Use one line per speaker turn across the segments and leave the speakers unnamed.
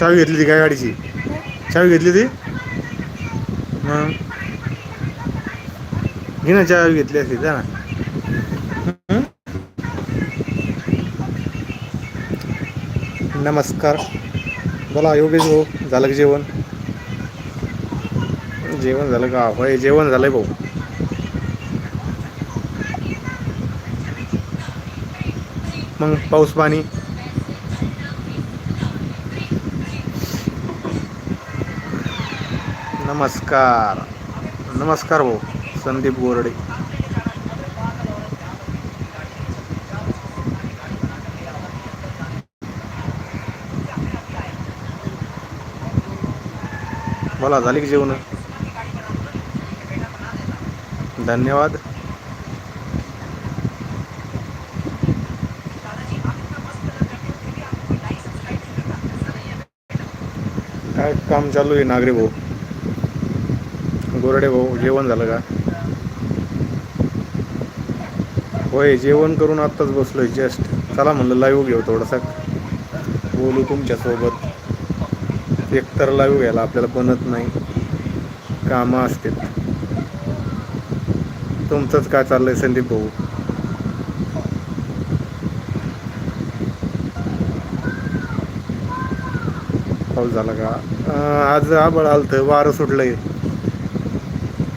चावी घेतली ती काय गाडीची? चावी घेतली ती मग? घे ना चावी घेतली असती जा ना. नमस्कार. बोला योगेश भाऊ झालं का जेवण? जेवण झालं का? होय जेवण झालंय भाऊ. मग पाऊस पाणी? नमस्कार. नमस्कार भाऊ संदीप गोरडे. बोला झाली की जेवण? धन्यवाद. काय काम चालू आहे नागरे भाऊ? गोरडे भाऊ जेवण झालं का? होय जेवण करून आत्ताच बसलोय जस्ट चला म्हणलं लाईव्ह घेऊ थोडासा. बोलू तुमच्यासोबत. एकतर लाईव्ह घ्यायला आपल्याला बनत नाही. कामं असतील. तुमचंच काय चाललंय संदीप भाऊ? पाऊस झाला का? आज आबळ आलतं वारं सुटलंय.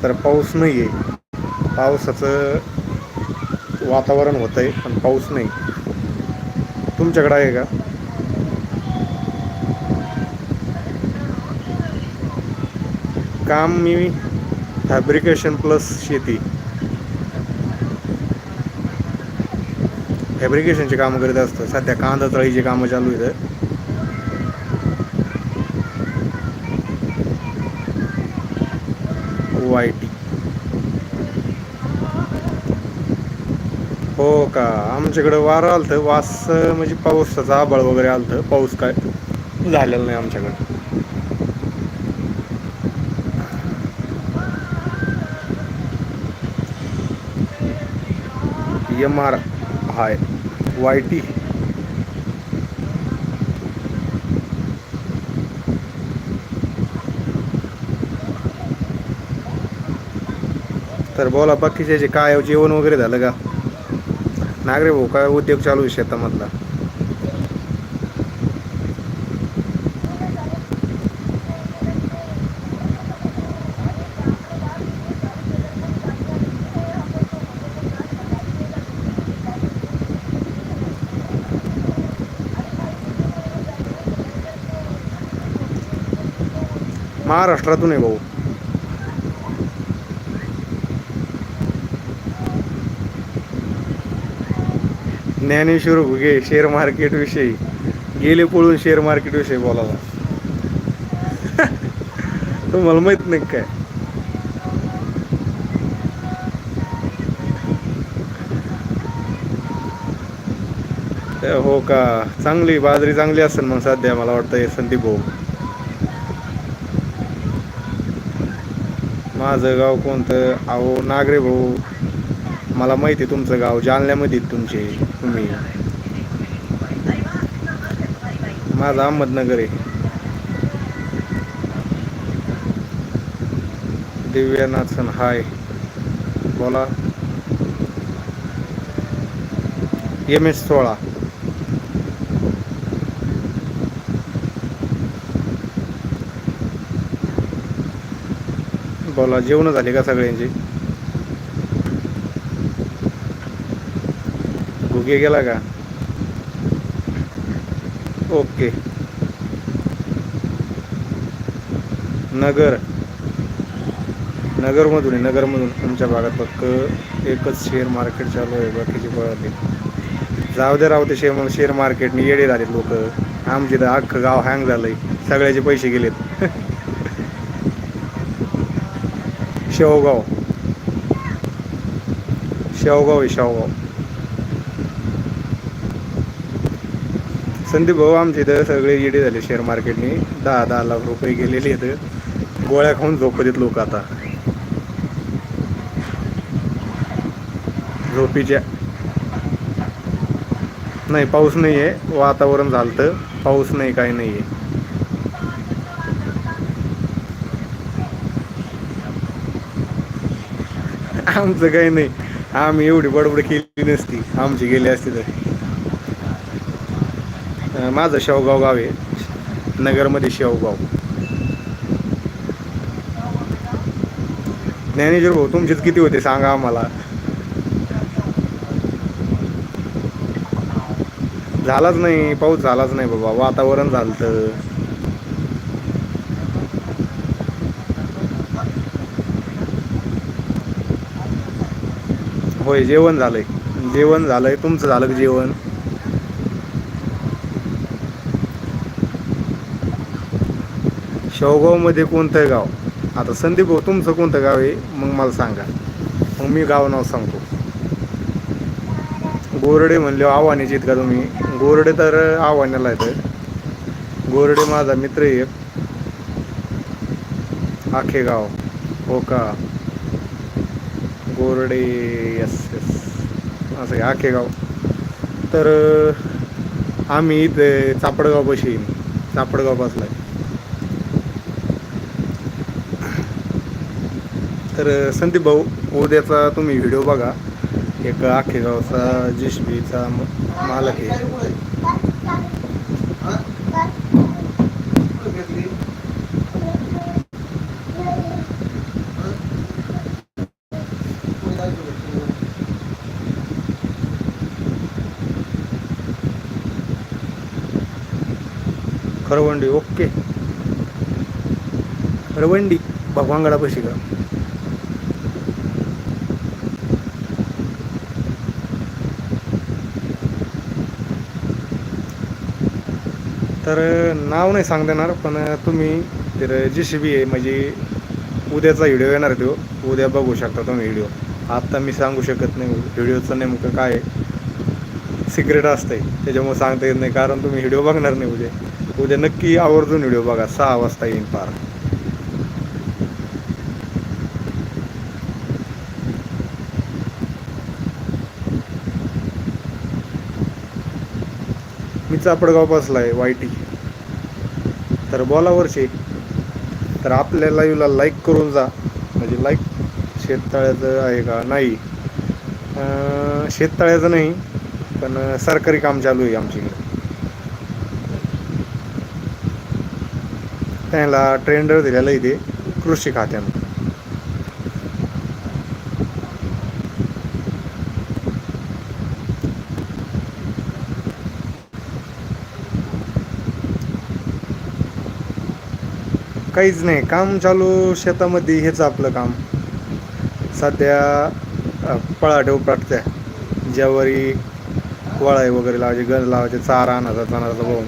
तर पाऊस नाही आहे पावसाचं वातावरण होतं आहे पण पाऊस नाही. तुमच्याकडं आहे का? काम मी फॅब्रिकेशन प्लस शेती. फॅब्रिकेशनचे कामं करीत असतं. सध्या कांदा तळीचे कामं चालू आहेत वाय टी हो का आमच्याकडं वारं आलं तर वास म्हणजे पावसाचा आबाळ वगैरे आलं होतं पाऊस काय झालेला नाही आमच्याकडं. एम आर हाय वाय टी तर बोला बाकीचे जे काय जेवण वगैरे झालं का? नागरे भाऊ हो, काय उद्योग चालू आहे शेतामधला? महाराष्ट्रातून आहे भाऊ. ज्ञानेश्वर घुगे शेअर मार्केटविषयी गेले पळून शेअर मार्केटविषयी बोलायला. तुम्हाला माहीत नाही काय? हो का? चांगली बाजरी चांगली असेल मग सध्या मला वाटतं हे संदीप भाऊ. माझं गाव कोणतं? अहो नागरे भाऊ. मला माहिती आहे तुमचं गाव जालन्यामध्ये तुमचे तुम्ही. माझं अहमदनगर आहे. दिव्यानाथन हाय. बोला. एम एस सोळा. बोला जेवण झाले का सगळ्यांची? घुगे गेला का? ओके. नगर. नगरमधून आहे नगरमधून तुमच्या भागात फक्त एकच शेअर मार्केट चालू आहे बाकीचे पळाले. जाऊ दे राहू ते शेअर शेअर मार्केटने येडे झाले लोक. आमचे तर अख्खं गाव हँग झालंय. सगळ्याचे पैसे गेलेत. शेवगाव. शेवगाव आहे शेवगाव. संदीप भाऊ आमच्या इथं सगळे येडे झाले शेअर मार्केटने दहा दहा लाख रुपये गेलेले आहेत. गोळ्या खाऊन झोपत लोक आता. झोपीच्या नाही पाऊस नाही आहे वातावरण झालं तर पाऊस नाही काही नाही आहे आमचं काही नाही. आम्ही एवढी बडबड केली नसती. आमची गेली असती तर. माझं शेवगाव गाव आहे. नगरमध्ये शेवगाव. ज्ञानेश्वर भाऊ तुमचेच किती होते सांगा आम्हाला. झालाच नाही पाऊस झालाच नाही बाबा वातावरण झालं होय जेवण झालंय. जेवण झालंय तुमचं झालं जेवण? शेवगावमध्ये कोणतं गाव? आता संदीप भाऊ तुमचं कोणतं गाव आहे? मग मला सांगा. मग मी गाव नाव सांगतो. गोरडे म्हणले आव्हानीचे का तुम्ही? गोरडे तर आव्हानाला येतं गोरडे माझा मित्र आहे एक. आखे गाव. हो का? गोरडे यस यस असं आहे आखे गाव. तर आम्ही इथे चापडगाव बशी चापडगाव बसलाय तर संदीप भाऊ उद्याचा तुम्ही व्हिडिओ बघा. एक आखे गावचा जिशबीचा मालक आहे. खरवंडी ओके. खरवंडी भगवानगडा पशी का? तर नाव नाही सांग देणार पण तुम्ही तर जी सी बी आहे म्हणजे उद्याचा व्हिडिओ येणार तो. उद्या बघू शकता तुम्ही व्हिडिओ आत्ता मी सांगू शकत नाही व्हिडिओचं नेमकं काय आहे. सिक्रेट असतंय त्याच्यामुळे सांगता येत नाही कारण तुम्ही व्हिडिओ बघणार नाही उद्या. उद्या नक्की आवर्जून व्हिडिओ बघा सहा वाजता येईन पार. चापडगाव बसला आहे बसलाय वायटी तर बोलावरचे तर आपल्या लाईव्हला लाईक करून जा. म्हणजे लाईक शेततळ्याचं आहे का? नाही. शेततळ्याचं नाही पण सरकारी काम चालू आहे आमच्याकडे त्याला ट्रेंडर दिलेलं इथे कृषी खात्यामध्ये काहीच नाही. काम चालू शेतामध्ये हेच आपलं काम. सध्या अ, पळाठेव पाटत्या. ज्यावरी वळाई वगैरे लावायचे गज लावायचे चारा आणायचा चाणाचा बघून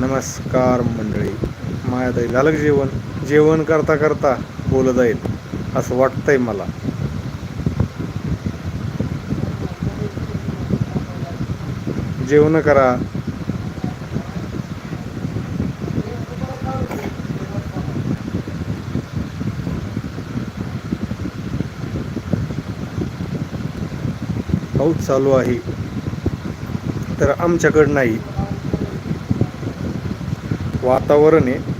नमस्कार मंडळी. मायाताई झालं जेवण? जेवण करता करता बोलत जाईल असं वाटतंय मला. जेवण करा. पाऊस चालू आहे. तर आमच्याकडं नाही. वातावरण आहे.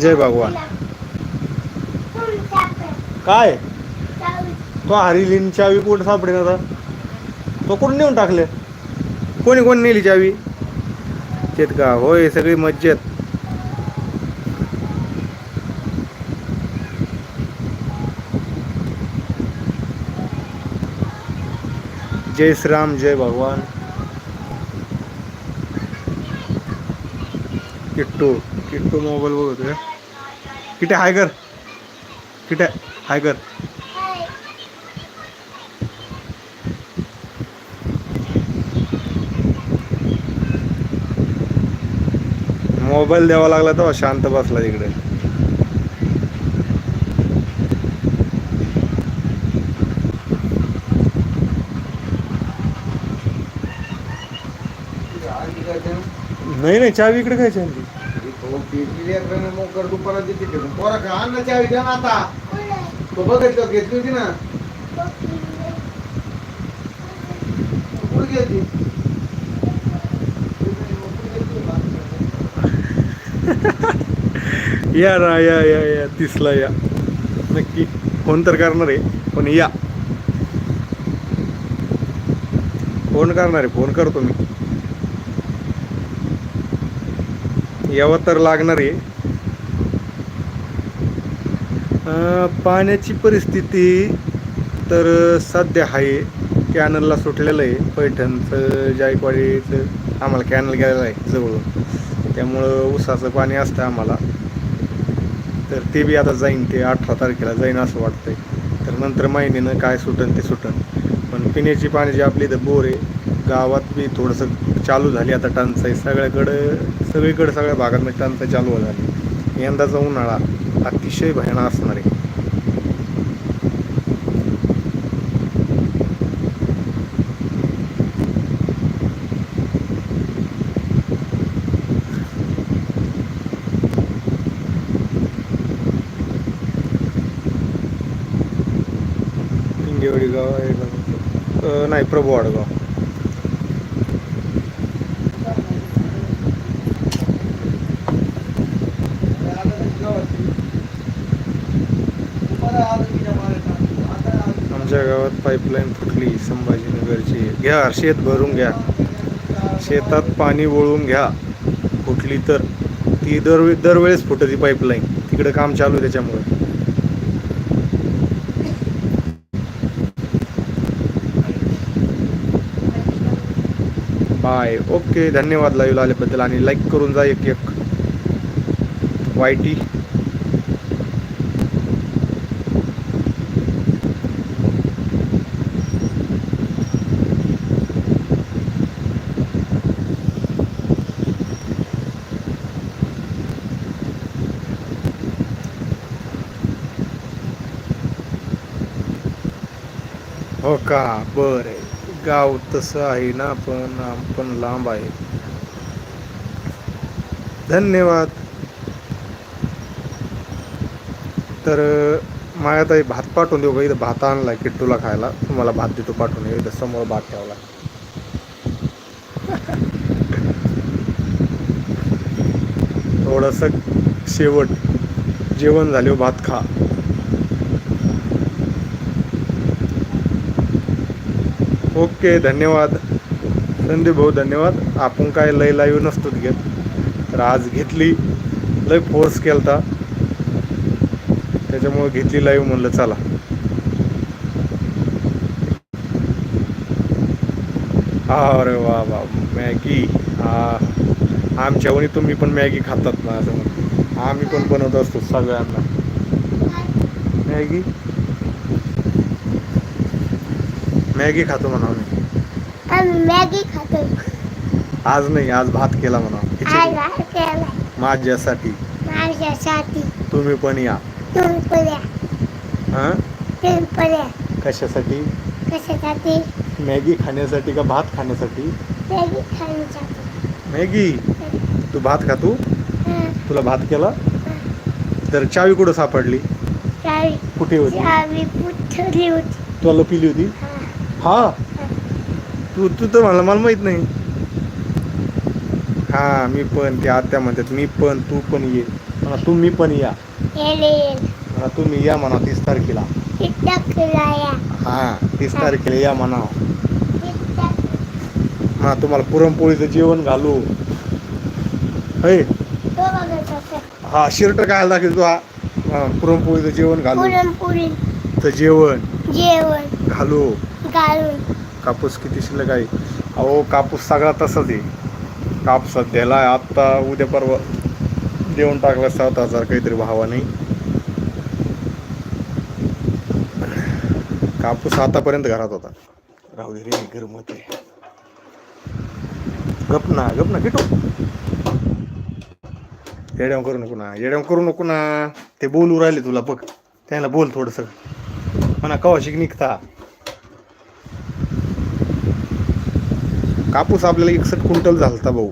जय भगवान. काय? तो हरिलीन चावी कुठं सापडेन आता? तो कुठं नेऊन टाकले? कोणी कोणी नेली चावी? तेत का होय सगळी मज्जेत. जय श्रीराम जय भगवान. किट्टू किट्टू मोबाईल बघतोय. किटे हाय कर. किटे हाय कर. मोबाईल द्यावा लागला तेव्हा शांत बसला तिकडे नाही नाही चावी इकडे काय चावी
मोकर दुपारात देते ठेवून. पोरा का अन्न चावी द्या ना आता. तो बघितलं घेतली होती ना. कुठे गेली
या ना या या या तीसला या. नक्की फोन तर करणार आहे पण या. फोन करणार आहे फोन करतो मी. यावं तर लागणार आहे. पाण्याची परिस्थिती तर सध्या आहे. कॅनलला सुटलेलं आहे. पैठणचं जायकवाडीचं आम्हाला कॅनल गेलेलं आहे जवळून. त्यामुळं उसाचं पाणी असतं आम्हाला. तर ते बी आता जाईन ते अठरा तारखेला जाईन असं वाटतंय. तर नंतर महिन्यानं काय सुटन ते सुटन. पण पिण्याची पाण्याची आपली इथं बोर आहे गावात बी थोडंसं चालू झाली आता टंचाई. सगळ्याकडं सगळीकडे सगळ्या भागांमध्ये म्हणजे टंचाई चालू झाली यंदाचा उन्हाळा अतिशय भयानक असणार आहे. गाव आहे नाही प्रभू वाडगाव आमच्या गावात पाईपलाईन फुटली संभाजीनगरची. घ्या शेत भरून घ्या. शेतात पाणी वळून घ्या. फुटली तर ती दरवे दरवेळेस फुटती पाईपलाईन. तिकडे काम चालू आहे त्याच्यामुळे. बाय. ओके धन्यवाद लाईव्ह आल्याबद्दल. आणि लाईक करून जा एक एक. वाय हो का? बरं. गाव तसं आहे ना पण आपण लांब आहे. धन्यवाद. तर माझ्याताई भात पाठवून देऊ का? इथं भात आणला किट्टूला खायला. तुम्हाला भात देतो पाठवून इथं समोर भात ठेवला. थोडस शेवट. जेवण झाले भात खा. ओके धन्यवाद. संदीप भाऊ धन्यवाद. आपण काय लय लाईव्ह नसतोच घेत. तर आज घेतली लय फोर्स केलता. त्याच्यामुळे घेतली लाईव्ह म्हणलं चला. अरे वा वा मॅगी. हा आमच्यावणी तुम्ही पण मॅगी खातात ना असं आम्ही पण बनवत असतो सगळ्यांना. मॅगी? मॅगी खातो म्हणा मी.
आम्ही मॅगी खातो.
आज नाही आज भात केला म्हणा
आज
खिचडी
भात केला.
माझ्यासाठी.
माझ्यासाठी.
तुम्ही पण या. हा? कशासाठी?
कशासाठी?
मॅगी खाण्यासाठी का भात खाण्यासाठी?
मॅगी खाण्यासाठी.
मॅगी? तू भात खातो
हं,
तुला भात केला? तर चावी कुठं सापडली?
चावी.
कुठे होती?
चावी पुठली होती.
तुला पिली होती?
हा,
हा. तू तू तर म्हणला मला माहीत नाही. हा मी पण ते आत्या म्हणतात मी पण तू पण ये. म्हणा तुम्ही पण या. म्हणा तुम्ही या म्हणा तीस तारखेला. हा तीस तारखेला या म्हणा. हा तुम्हाला पुरणपोळीचं जेवण घालू. है? हा शर्ट काय दाखल तू हा. पुरणपोळीचं जेवण घालू.
पुरणपोळी.
तर जेवण.
जेवण.
घालू.
घालून
कापूस किती शिल्लक आहे? अहो कापूस सगळा तसाच आहे. कापूस सध्याला आत्ता उद्या परवा देऊन टाकला सात हजार काहीतरी भावाने. कापूस आतापर्यंत घरात होता. राहू दे रे गरमत आहे. गप ना गप ना किटो येड्याव करू नको ना येड्याव करू नको ना. ते बोलू राहिले तुला बघ. त्याला बोल थोडस. म्हणा कवा शिक निघता? कापूस आपल्याला एकसठ क्विंटल झालता भाऊ.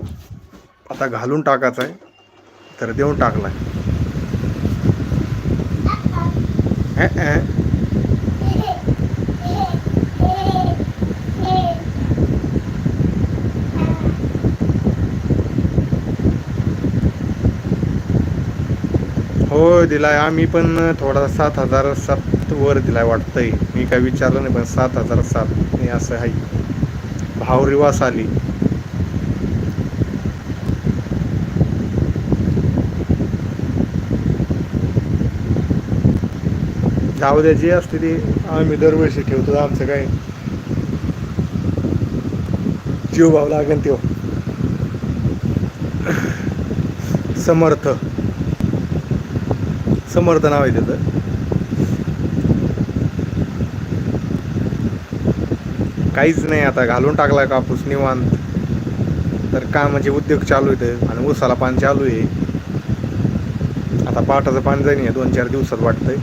आता घालून टाकायचा आहे. तर देऊन टाकला आहे हो. दिलाय. आम्ही पण थोडा सात हजार सात वर दिलाय वाटतंय. मी काय विचारलं नाही पण सात हजार सात. असं आहे. भावरिवास आली. जाऊ द्या जी असते ती आम्ही दरवर्षी ठेवतो आमचं काय? जीव भाव लागेल तो समर्थ. समर्थ नाव आहे त्याचं. काहीच नाही आता घालून टाकला कापूस निवांत? तर कामाचे म्हणजे उद्योग चालू आहेत आणि उसाला पाणी चालू आहे. आता पाटाचं पाणी जाईन दोन चार दिवसात वाटतंय.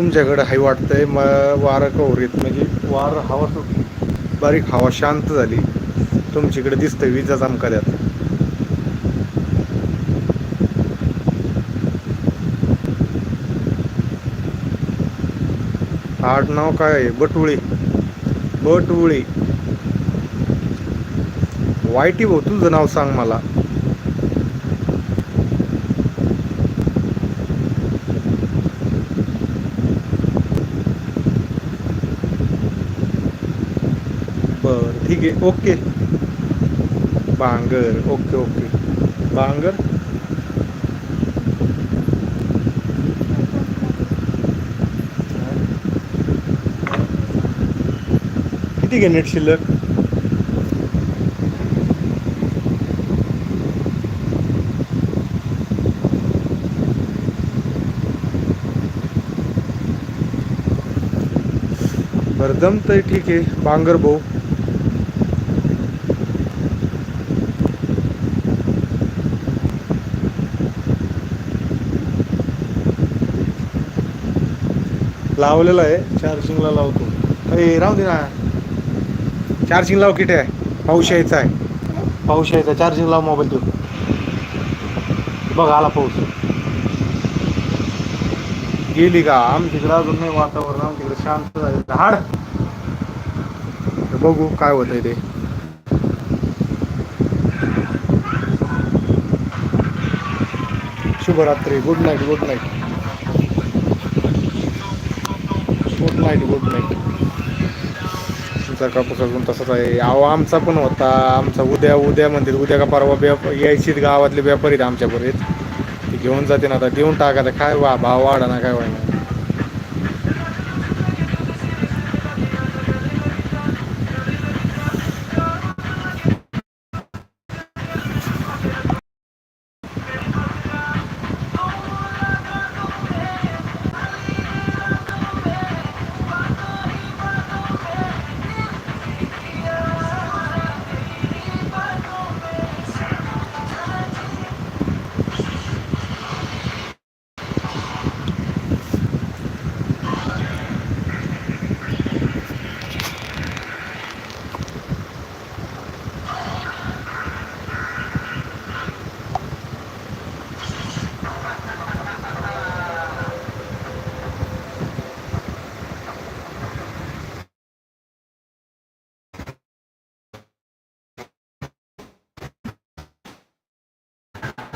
तुमच्याकडं हाय वाटतंय म वारं कवरीत म्हणजे वारं हवा सुटली. बारीक हवा शांत झाली. तुमच्याकडे दिसतं विजा चमकाल्यात. आडनाव काय आहे? बटुळी. बटुळी. वाईटी भाऊ तुझं नाव सांग मला बर ठीक आहे okay. Bangar okay okay. Bangar? किती घे नेट शिल्लक? बरं जमतंय ठीक आहे बांगर भाऊ. लावलेला आहे. चार्जिंगला लावतो. अरे राहू दे ना. चार्जिंग लाव किती आहे? पाऊस यायचा आहे. पाऊस यायचा चार्जिंग लाव मोबाईल देऊ बघ आला पाऊस. गेली का? आमच्याकडे अजून नाही वातावरण. आमच्याकडे शांत झालं झाड बघू काय होत आहे ते. शुभरात्री. Good night good night good night good night. तुमचा कापूस अजून तसाच आहे. अहो आमचा पण होता. आमचा उद्या उद्या म्हणते उद्या का परवा व्याप यायचीत गावातले व्यापारी आहेत आमच्यापर्यंत ते घेऊन जाते ना आता. देऊन टाका आता. काय वा भाव वाढा ना काय व्हायना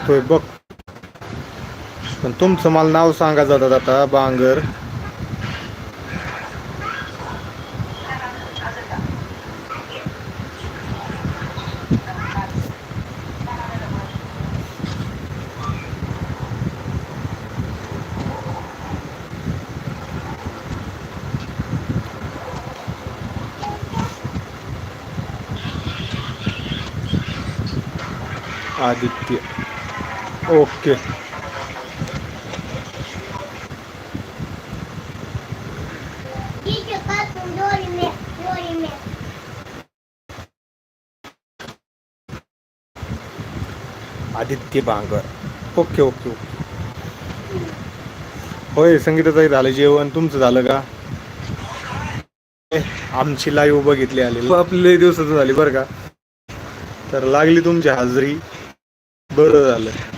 होय बघ. पण तुमचं मला नाव सांगा जातात आता Bangar. Okay. Aditya Bangar. Okay okay okay. होय संगीताचं झालं जेवण. तुमचं झालं का? आमची लाईव्ह बघितली आली आपले दिवसाचं झाली बरं का? तर लागली तुमची हाजरी. बरं झालं.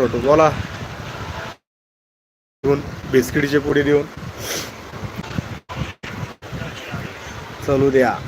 होतो. बोला. देऊन बिस्किटचे पुढे देऊन. चलू द्या.